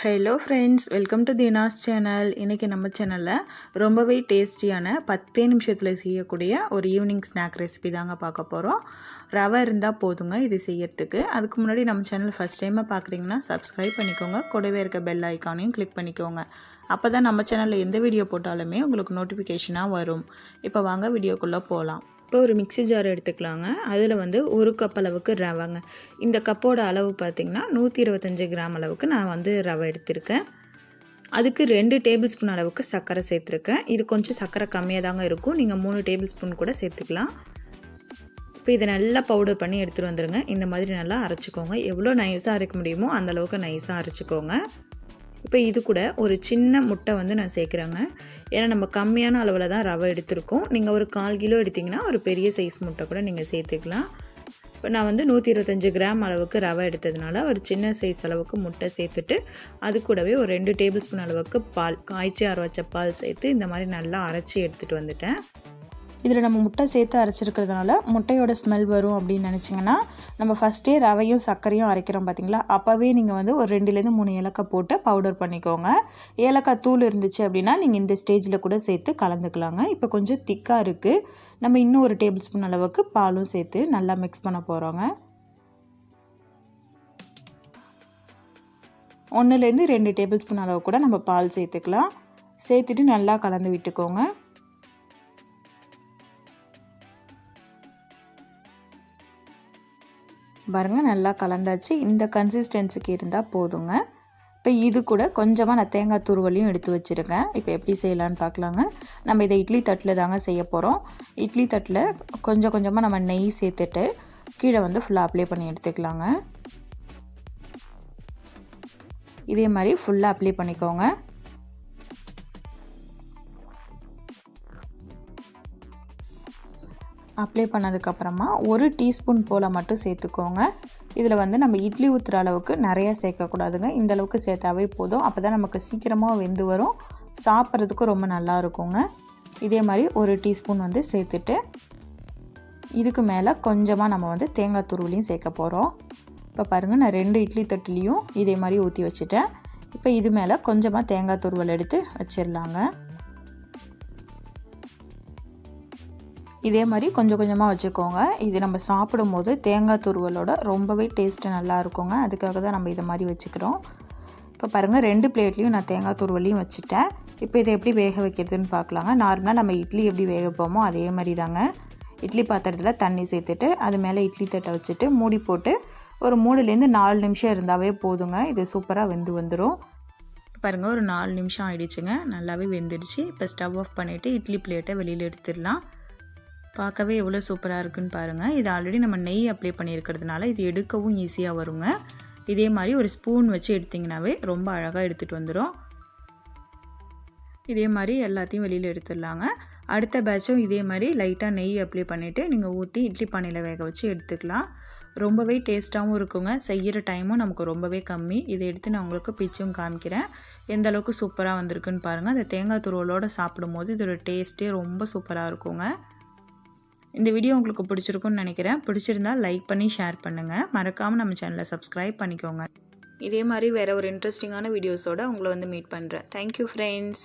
Hello friends welcome to Deena's channel இன்றைக்கி நம்ம சேனலில் ரொம்பவே டேஸ்டியான பத்தே நிமிஷத்தில் செய்யக்கூடிய ஒரு ஈவினிங் ஸ்நாக் ரெசிபி தாங்க பார்க்க போகிறோம் ரவை இருந்தால் போதுங்க இது செய்யறதுக்கு. அதுக்கு முன்னாடி நம்ம சேனல் ஃபஸ்ட் டைமாக பார்க்குறீங்கன்னா சப்ஸ்கிரைப் பண்ணிக்கோங்க. கூடவே இருக்க பெல் ஐக்கானையும் கிளிக் பண்ணிக்கோங்க. அப்போ தான் நம்ம சேனலில் எந்த வீடியோ போட்டாலுமே உங்களுக்கு நோட்டிஃபிகேஷனாக வரும். இப்போ வாங்க வீடியோக்குள்ளே போகலாம் இப்போ ஒரு மிக்சி ஜார் எடுத்துக்கலாங்க. அதில் வந்து ஒரு கப் அளவுக்கு ரவைங்க. இந்த கப்போட அளவு பார்த்திங்கன்னா நூற்றி இருபத்தஞ்சி கிராம் அளவுக்கு நான் வந்து ரவை எடுத்திருக்கேன். அதுக்கு ரெண்டு டேபிள் ஸ்பூன் அளவுக்கு சர்க்கரை சேர்த்துருக்கேன். இது கொஞ்சம் சர்க்கரை கம்மியாக தாங்க இருக்கும். நீங்கள் மூணு டேபிள் ஸ்பூன் கூட சேர்த்துக்கலாம். இப்போ இதை நல்லா பவுடர் பண்ணி எடுத்துகிட்டு வந்துடுங்க இந்த மாதிரி நல்லா அரைச்சிக்கோங்க. எவ்வளோ நைஸாக அரைக்க முடியுமோ அந்தளவுக்கு நைஸாக அரைச்சிக்கோங்க. இப்போ இது கூட ஒரு சின்ன முட்டை வந்து நான் சேர்க்குறேங்க. ஏன்னா நம்ம கம்மியான அளவில் தான் ரவை எடுத்திருக்கோம். நீங்கள் ஒரு கால் கிலோ எடுத்திங்கன்னா ஒரு பெரிய சைஸ் முட்டை கூட நீங்கள் சேர்த்துக்கலாம். இப்போ நான் வந்து நூற்றி இருபத்தஞ்சி கிராம் அளவுக்கு ரவை எடுத்ததுனால ஒரு சின்ன சைஸ் அளவுக்கு முட்டை சேர்த்துட்டு அது கூடவே ஒரு ரெண்டு டேபிள் ஸ்பூன் அளவுக்கு பால் காய்ச்சி அரை வச்ச பால் சேர்த்து இந்த மாதிரி நல்லா அரைச்சி எடுத்துகிட்டு வந்துட்டேன். இதில் நம்ம முட்டை சேர்த்து அரைச்சிருக்கிறதுனால முட்டையோட ஸ்மெல் வரும் அப்படின்னு நினச்சிங்கன்னா நம்ம ஃபஸ்ட்டே ரவையும் சர்க்கரையும் அரைக்கிறோம் பார்த்தீங்களா அப்போவே நீங்கள் வந்து ஒரு ரெண்டுலேருந்து மூணு ஏலக்காய் போட்டு பவுடர் பண்ணிக்கோங்க. ஏலக்காய் தூள் இருந்துச்சு அப்படின்னா நீங்கள் இந்த ஸ்டேஜில் கூட சேர்த்து கலந்துக்கலாங்க. இப்போ கொஞ்சம் திக்காக இருக்குது நம்ம இன்னும் ஒரு டேபிள் ஸ்பூன் அளவுக்கு பாலும் சேர்த்து நல்லா மிக்ஸ் பண்ண போகிறோங்க ஒன்றுலேருந்து ரெண்டு டேபிள் ஸ்பூன் அளவு கூட நம்ம பால் சேர்த்துக்கலாம். சேர்த்துட்டு நல்லா கலந்து விட்டுக்கோங்க. பாருங்கள் நல்லா கலந்தாச்சு. இந்த கன்சிஸ்டன்சிக்கு இருந்தால் போதுங்க. இப்போ இது கூட கொஞ்சமாக நான் தேங்காய் துருவலையும் எடுத்து வச்சுருக்கேன். இப்போ எப்படி செய்யலான்னு பார்க்கலாங்க. நம்ம இதை இட்லி தட்டில் தாங்க செய்ய போகிறோம் இட்லி தட்டில் கொஞ்சம் கொஞ்சமாக நம்ம நெய் சேர்த்துட்டு கீழே வந்து ஃபுல்லாக அப்ளை பண்ணி எடுத்துக்கலாங்க. இதே மாதிரி ஃபுல்லாக அப்ளை பண்ணிக்கோங்க. அப்ளை பண்ணதுக்கப்புறமா ஒரு டீஸ்பூன் போல் மட்டும் சேர்த்துக்கோங்க. இதில் வந்து நம்ம இட்லி ஊற்றுற அளவுக்கு நிறைய சேர்க்கக்கூடாதுங்க. இந்த அளவுக்கு சேர்த்தாவே போதும். அப்போ தான் நமக்கு சீக்கிரமாக வெந்து வரும். சாப்பிட்றதுக்கும் ரொம்ப நல்லா இருக்குங்க. இதே மாதிரி ஒரு டீஸ்பூன் வந்து சேர்த்துட்டு இதுக்கு மேலே கொஞ்சமாக நம்ம வந்து தேங்காய் துருவிலையும் சேர்க்க போகிறோம் இப்போ பாருங்கள் நான் ரெண்டு இட்லி தட்டுலேயும் இதே மாதிரி ஊற்றி வச்சுட்டேன். இப்போ இது மேலே கொஞ்சமாக தேங்காய் துருவல் எடுத்து வச்சிடலாங்க. இதே மாதிரி கொஞ்சம் கொஞ்சமாக வச்சுக்கோங்க. இது நம்ம சாப்பிடும்போது தேங்காய் துருவலோட ரொம்பவே டேஸ்ட்டு நல்லா இருக்குங்க. அதுக்காக தான் நம்ம இதை மாதிரி வச்சுக்கிறோம். இப்போ பாருங்கள் ரெண்டு பிளேட்லேயும் நான் தேங்காய் துருவலையும் வச்சுட்டேன். இப்போ இதை எப்படி வேக வைக்கிறதுன்னு பார்க்கலாங்க. நார்மலாக நம்ம இட்லி எப்படி வேக வைப்போமோ அதே மாதிரி தாங்க இட்லி பாத்திரத்தில் தண்ணி சேர்த்துட்டு அது மேலே இட்லி தட்டை வச்சுட்டு மூடி போட்டு ஒரு மூணுலேருந்து நாலு நிமிஷம் இருந்தாவே போதுங்க. இது சூப்பராக வெந்து வந்துடும் பாருங்கள் ஒரு நாலு நிமிஷம் ஆகிடுச்சுங்க நல்லாவே வெந்துடுச்சு. இப்போ ஸ்டவ் ஆஃப் பண்ணிவிட்டு இட்லி பிளேட்டை வெளியில் எடுத்துடலாம். பார்க்கவே எவ்வளோ சூப்பராக இருக்குன்னு பாருங்கள் இது ஆல்ரெடி நம்ம நெய் அப்ளை பண்ணியிருக்கிறதுனால இது எடுக்கவும் ஈஸியாக வருங்க. இதே மாதிரி ஒரு ஸ்பூன் வச்சு எடுத்திங்கனாவே ரொம்ப அழகாக எடுத்துகிட்டு வந்துடும் இதே மாதிரி எல்லாத்தையும் வெளியில் எடுத்துடலாங்க. அடுத்த பேட்சும் இதே மாதிரி லைட்டாக நெய் அப்ளை பண்ணிவிட்டு நீங்கள் ஊற்றி இட்லி பானையில் வேக வச்சு எடுத்துக்கலாம். ரொம்பவே டேஸ்ட்டாகவும் இருக்குங்க. செய்கிற டைமும் நமக்கு ரொம்பவே கம்மி. இதை எடுத்து நான் உங்களுக்கு பிச்சும் காமிக்கிறேன். எந்த அளவுக்கு சூப்பராக வந்திருக்குன்னு பாருங்கள் அந்த தேங்காய் துருவலோடு சாப்பிடும்போது இதோட டேஸ்ட்டே ரொம்ப சூப்பராக இருக்குங்க. இந்த வீடியோ உங்களுக்கு பிடிச்சிருக்குன்னு நினைக்கிறேன். பிடிச்சிருந்தால் லைக் பண்ணி ஷேர் பண்ணுங்கள் மறக்காமல் நம்ம சேனலை சப்ஸ்கிரைப் பண்ணிக்கோங்க. இதே மாதிரி வேறு ஒரு இன்ட்ரெஸ்டிங்கான வீடியோஸோடு உங்களை வந்து மீட் பண்ணுறேன் தேங்க்யூ ஃப்ரெண்ட்ஸ்